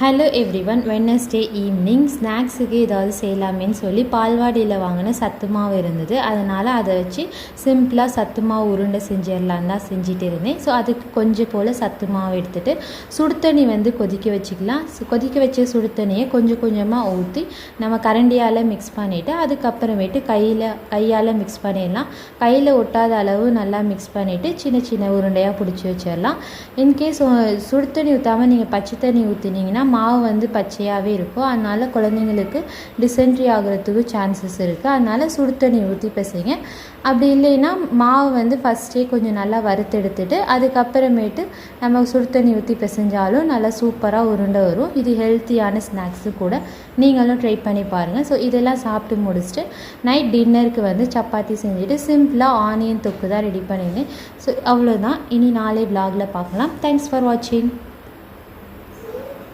Hello everyone Wednesday evening ஸ்நாக்ஸுக்கு ஏதாவது செய்யலாமேன்னு சொல்லி பால்வாடியில் வாங்கின சத்து மாவு இருந்தது. அதனால் அதை வச்சு சிம்பிளாக சத்து மாவு உருண்டை செஞ்சிடலான்னு தான் செஞ்சுட்டு இருந்தேன். ஸோ அதுக்கு கொஞ்சம் போல் சத்து மாவு எடுத்துகிட்டு சுடு தண்ணி வந்து கொதிக்க வச்சுக்கலாம். கொதிக்க வச்ச சுடு தண்ணியை கொஞ்சம் கொஞ்சமாக ஊற்றி நம்ம கரண்டியால் மிக்ஸ் பண்ணிவிட்டு அதுக்கப்புறமேட்டு கையில் கையால் மிக்ஸ் பண்ணிடலாம். கையில் ஒட்டாத அளவு நல்லா மிக்ஸ் பண்ணிவிட்டு சின்ன சின்ன உருண்டையாக பிடிச்சி வச்சிடலாம். இன்கேஸ் சுடு தண்ணி ஊற்றாமல் நீங்கள் பச்சை தண்ணி ஊற்றினீங்கன்னா மாவு வந்து பச்சையாகவே இருக்கும். அதனால் குழந்தைங்களுக்கு டிசென்ட்ரி ஆகிறதுக்கு சான்சஸ் இருக்குது அதனால் சுடு தண்ணி ஊற்றி பிசைங்க. அப்படி இல்லைன்னா மாவு வந்து ஃபஸ்ட்டே கொஞ்சம் நல்லா வறுத்தெடுத்துட்டு அதுக்கப்புறமேட்டு நம்ம சுடு தண்ணி ஊற்றி பிசைஞ்சாலும் நல்லா சூப்பராக உருண்டை வரும். இது ஹெல்த்தியான ஸ்நாக்ஸு கூட நீங்களும் ட்ரை பண்ணி பாருங்கள் ஸோ இதெல்லாம் சாப்பிட்டு முடிச்சுட்டு நைட் டின்னருக்கு வந்து சப்பாத்தி செஞ்சுட்டு சிம்பிளாக ஆனியன் தொக்கு தான் ரெடி பண்ணியிருந்தேன் ஸோ அவ்வளோதான் இனி நாளை vlogல பார்க்கலாம். தேங்க்ஸ் ஃபார் வாட்சிங்